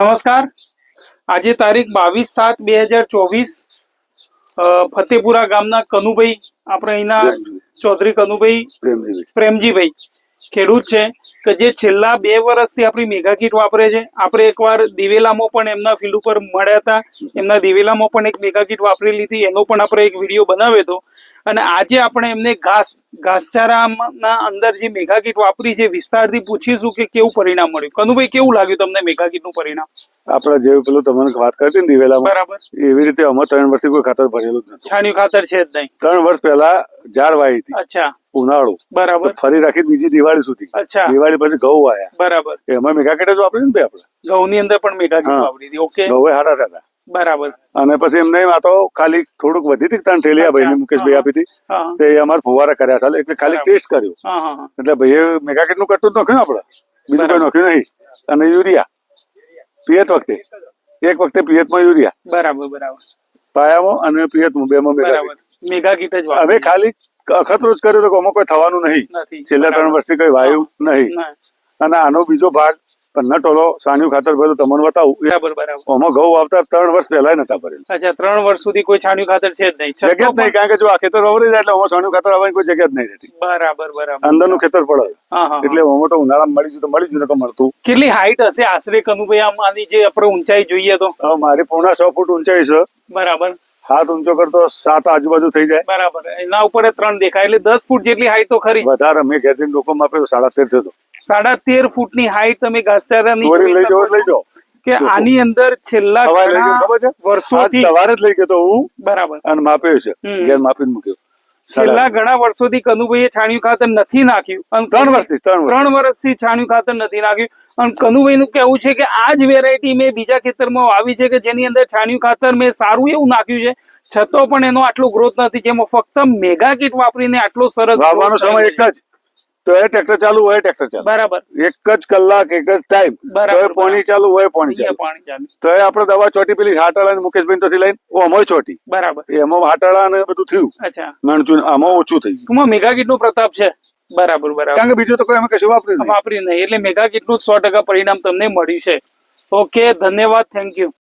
નમસ્કાર. આજે તારીખ બાવીસ સાત બે હજાર ચોવીસ ફતેપુરા ગામના કનુભાઈ આપણે અહીંના ચૌધરી કનુભાઈ પ્રેમજીભાઈ. ખેડૂત છે કે જે છેલ્લા બે વર્ષથી આપણી મેગા કીટ વાપરે છે. આપણે એકવાર દિવેલામાં પણ એમના ફિલ્ડ ઉપર મળ્યા હતા. એમના દિવેલામાં પણ એક મેગા કીટ વાપરેલી હતી એનો પણ આપણે એક વીડિયો બનાવ્યો હતો. અને આજે આપણે એમને ઘાસ ઘાસચારાના અંદર જે મેગા કીટ વાપરી છે વિસ્તારથી પૂછીશું કે કેવું પરિણામ મળ્યું. કનુભાઈ કેવું લાગ્યું તમને મેગા કીટનું પરિણામ? આપણે જે પેલું તમને વાત કરતી ને દિવેલા બરાબર. એવી રીતે અમે ત્રણ વર્ષથી કોઈ ખાતર ભરેલું જ નથી છાણિયું ખાતર છે જ નહીં. ત્રણ વર્ષ પહેલા ઝાડ વાવી હતી. અચ્છા. ઉનાળો. બરાબર. ફરી રાખી બીજી દિવાળી સુધી. અચ્છા. દિવાળી પછી ઘઉં આવ્યા બરાબર. એમાં મેગા કેટ જ વાપરી ને ભાઈ ઘઉં ની અંદર પણ કીટ વાપરી હતી ઓકે. ઘઉં હારા હતા. બરાબર. અને પછી એમને આ તો ખાલી થોડુંક વધી હતી ત્રણ ઠેલિયા ભાઈ મુકેશભાઈ આપી હતી. તે અમારે ફુવારા કર્યા ચાલે એટલે ખાલી ટેસ્ટ કર્યો. એટલે ભાઈએ મેગા કેટનું કટતું જ નાખ્યું આપણે? બીજું કઈ. નાખ્યું નહીં. અને યુરિયા. પિયત વખતે. એક વખતે પિયતમાં યુરિયા. બરાબર બરાબર. પાયામાં અને પિયતમાં બેમાં મેગા મેગા કીટ જ હવે ખાલી અખતરો જ કર્યો તો આમાં કોઈ થવાનું નહીં. છેલ્લા ત્રણ વર્ષથી કઈ વાયુ નહીં. અને આનો બીજો ભાગ પન્ના ટોલો સાન્યું ખાતર ભરેલું તમને બતાવું. બરાબર બરાબર. આમાં ઘઉં આવતા ત્રણ વર્ષ પહેલા નતા ભરેલું. અચ્છા ત્રણ વર્ષ સુધી કોઈ છાણિયું ખાતર છે જ નહીં. જગ્યા જ નહીં કારણ કે જો આ ખેતર વાવરી જાય એટલે આમાં સાન્યું ખાતર આવવાની કોઈ જગ્યા જ નહીં રહેતી. બરાબર બરાબર. અંદરનું ખેતર પડે. એટલે આમાં તો ઉનાળામાં મળી ગયું મળી નકર મળતું કેટલી હાઈટ હશે આશરે કનુભાઈ? આમ આની જે આપણે ઊંચાઈ જોઈએ તો? મારી પોણા છ ફૂટ ઊંચાઈ છે. બરાબર. હાથ ઊંચો કરતો સાત આજુબાજુ થઈ જાય. બરાબર. એના ઉપર ત્રણ દેખાય. એટલે દસ ફૂટ જેટલી હાઈટ તો ખરી. વધારે મેં ઘેરથી લોકો માપે સાડા તેર થતો સાડા તેર ફૂટની હાઈટ તમે ઘાસચારાની ચોરી લઈ જાઓ લઈ જાઓ. કે આની અંદર છેલ્લા વર્ષોથી સવારે જ લઈ ગયો તો હું બરાબર. અને માપ્યો છે. ઘેર માપીને મૂક્યો. છેલ્લા ઘણા વર્ષોથી કનુભાઈએ છાણિયું ખાતર નથી નાખ્યું. અને ત્રણ વર્ષથી ત્રણ વર્ષથી. છાણિયું ખાતર નથી નાખ્યું. અને કનુભાઈ નું કેવું છે કે આ જ વેરાયટી મેં બીજા ખેતરમાં વાવી છે કે જેની અંદર છાણિયું ખાતર મેં સારું એવું નાખ્યું છે. છતો પણ એનો આટલો ગ્રોથ નથી જેમાં ફક્ત મેગા કીટ વાપરીને આટલો સરસ સમય એક જ. તો એ ટ્રેક્ટર ચાલુ હોય ટ્રેક્ટર ચાલુ. બરાબર. એક જ કલાક એક જ ટાઈમ તો પાણી ચાલુ હોય પાણી ચાલુ. તો એ આપણે દવા ચોટી પેલી હાટાળા અને મુકેશભાઈ તોથી લઈને ઓ અમોય ચોટી. બરાબર. એમાં હાટાળા અને બધું થયું. અચ્છા. મણચું આમાં ઓછું થઈ ગયું. મેગા કીટ નો પ્રતાપ છે. બરાબર બરાબર. કારણ કે બીજું તો કોઈ અમે કશું વાપર્યું નહીં. વાપરી નહીં. એટલે મેગા કીટનું સો ટકા પરિણામ તમને મળ્યું છે. ઓકે ધન્યવાદ. Thank you